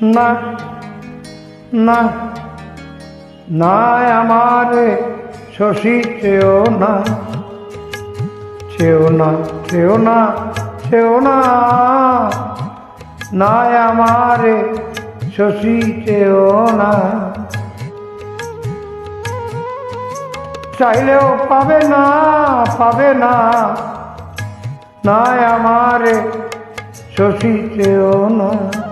না না না আমার শশী, চেও না চেও না চেও না চেও না না আমার শশী, চেও না। চাইলেও পাবে না পাবে না না আমার শশী, চেও না।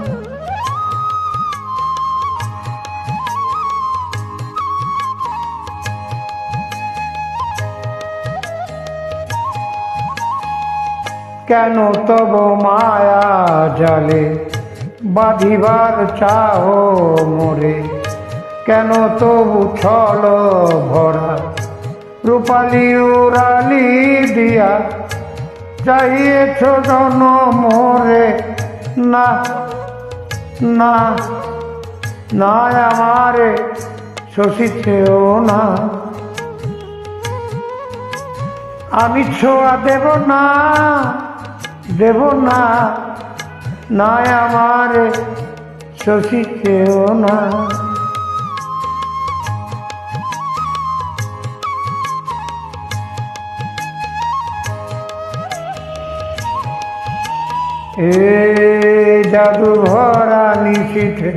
কেন তব মায়া জালে? বাঁধিবার চাহ মোরে। কেন তবু ছল ভরা? রূপালি উড়ালি দিয়া চাইয়েছ জন মোরে। না না না আমারে, শশিছেও না। আমি ছোঁয়া দেব না। দেব না না আমারে শশিছেও না। এ জাদু ভরা নিশিথে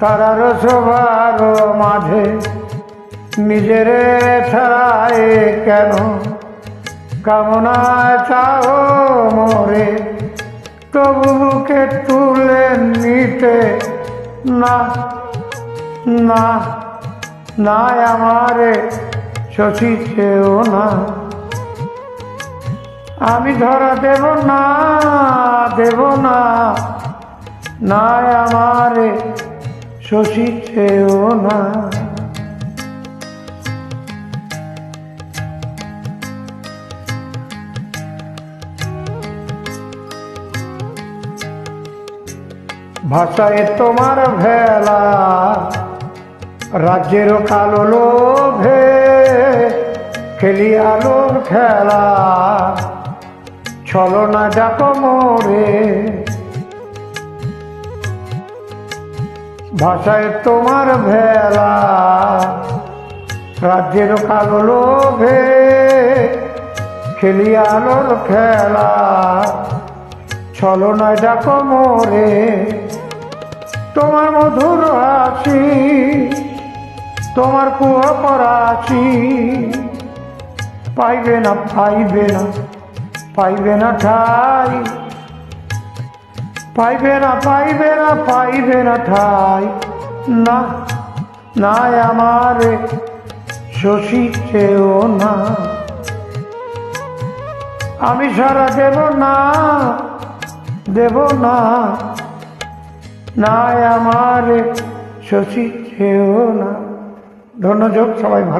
তারার সবার মাঝে, নিজের ছাড়ায় কেন কামনা চাও তবু বুকে তুলে নিতে না না না আমারে শশী শশিছেও না। আমি ধরা দেব না দেব না না আমারে শশিছেও না। ভাষায় তোমার ভেলা রাজ্যের কালো লোভে খেলি আলোর খেলা। ছলনা ডাক মোরে। ভাষায় তোমার ভেলা রাজ্যের কালো লোভে খেলি আলোর খেলা। ছলনায় ডাক মোরে, তোমার মধুর আছি তোমার কুয়া পরাচি পাইবে না পাইবে না পাইবে না ঠাই, পাইবে না পাইবে না পাইবে না ঠাই। না না আমার, শশী চেও না। আমি সারা দেব না। দেব না। নাই আমার শশী সেও না। ধন্যযোগ সবাই ভালো।